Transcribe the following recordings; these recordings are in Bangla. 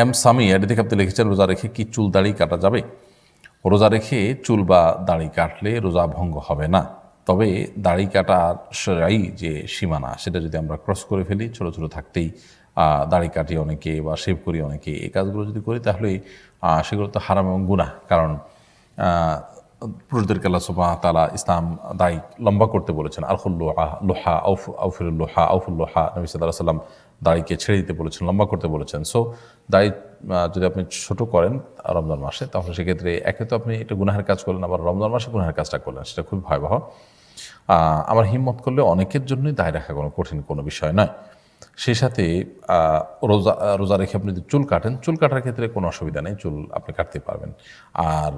এম সামি এটি থেকে আপনি লিখেছেন, রোজা রেখে কি চুল দাড়ি কাটা যাবে? রোজা রেখে চুল বা দাড়ি কাটলে রোজা ভঙ্গ হবে না। তবে দাড়ি কাটার সেরাই যে সীমানা, সেটা যদি আমরা ক্রস করে ফেলি, ছোট ছোট থাকতেই দাড়ি কাটি অনেকে বা শেভ করি অনেকে এই কাজগুলো যদি করি, তাহলে সেগুলো তো হারাম এবং গুণা কারণ পুরুষদেরকে আল্লাহ সুবাহ তালা ইসলাম দায়ী লম্বা করতে বলেছেন। আলফুল লোহা আউফ আউফুল লোহা আউফুল নবী সাল্লাহ সাল্লাম দাড়িকে ছেড়ে দিতে বলেছেন লম্বা করতে বলেছেন। সো আহ, যদি আপনি ছোট করেন রমজান মাসে তাহলে সেক্ষেত্রে একে তো আপনি এটা গুনাহের কাজ করলেন আবার রমজান মাসে গুনাহের কাজটা করলেন সেটা খুবই ভয়াবহ। আমার হিম্মত করলে অনেকের জন্যই দায় রাখা কোনো কঠিন কোনো বিষয় নয়। সেই সাথে রোজা রোজা রেখে আপনি যদি চুল কাটেন, চুল কাটার ক্ষেত্রে কোনো অসুবিধা নেই, চুল আপনি কাটতে পারবেন। আর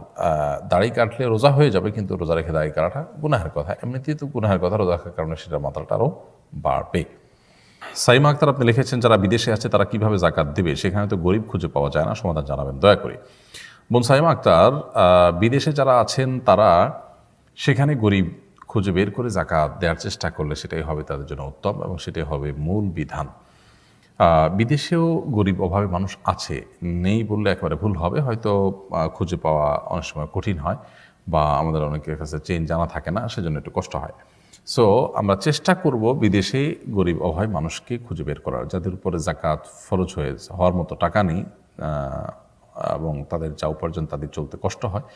দাড়ি কাটলে রোজা হয়ে যাবে, কিন্তু রোজা রেখে দাড়ি কাটাটা গুনাহের কথা। এমনিতেই তো গুনাহের কথা রোজা রাখার কারণে সেটার মাত্রাটা আরও বাড়বে। সাইমা আক্তার আপনি লিখেছেন, যারা বিদেশে আছে তারা কীভাবে জাকাত দেবে? সেখানে তো গরিব খুঁজে পাওয়া যায় না, সমাধান জানাবেন, দয়া করে। বোন সাইমা আক্তার বিদেশে যারা আছেন তারা সেখানে গরিব খুঁজে বের করে জাকাত দেওয়ার চেষ্টা করলে সেটাই হবে তাদের জন্য উত্তম এবং সেটাই হবে মূল বিধান। বিদেশেও গরিব অভাবে মানুষ আছে। নেই বললে একেবারে ভুল হবে। হয়তো খুঁজে পাওয়া অনেক সময় কঠিন হয় বা আমাদের অনেকের কাছে চেন জানা থাকে না, সেজন্য একটু কষ্ট হয়। সো আমরা চেষ্টা করব বিদেশে গরিব অভাবে মানুষকে খুঁজে বের করার। যাদের উপরে জাকাত ফরজ হয়ে হওয়ার মতো টাকা নেই এবং তাদের যা উপার্জন তাদের চলতে কষ্ট হয়।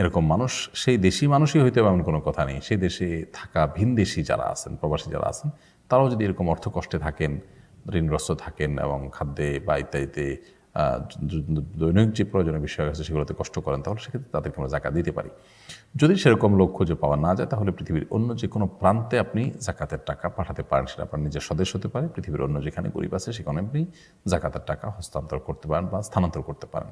এরকম মানুষ, সেই দেশি মানুষই হইতে এমন কোনো কথা নেই। সেই দেশে থাকা ভিনদেশি যারা আছেন, প্রবাসী যারা আছেন, তারাও যদি এরকম অর্থ কষ্টে থাকেন, ঋণগ্রস্ত থাকেন এবং খাদ্যে বা ইত্যাদিতে দৈনিক যে প্রয়োজনীয় বিষয় আছে সেগুলোতে কষ্ট করেন, তাহলে সেক্ষেত্রে তাদেরকে আমরা জাকাত দিতে পারি। যদি সেরকম লোক খুঁজে পাওয়া না যায়, তাহলে পৃথিবীর অন্য যে কোনো প্রান্তে আপনি জাকাতের টাকা পাঠাতে পারেন, সেটা আপনার নিজের সদস্য হতে পারে। পৃথিবীর অন্য যেখানে গরিব আছে, সেখানে আপনি জাকাতের টাকা হস্তান্তর করতে পারেন বা স্থানান্তর করতে পারেন।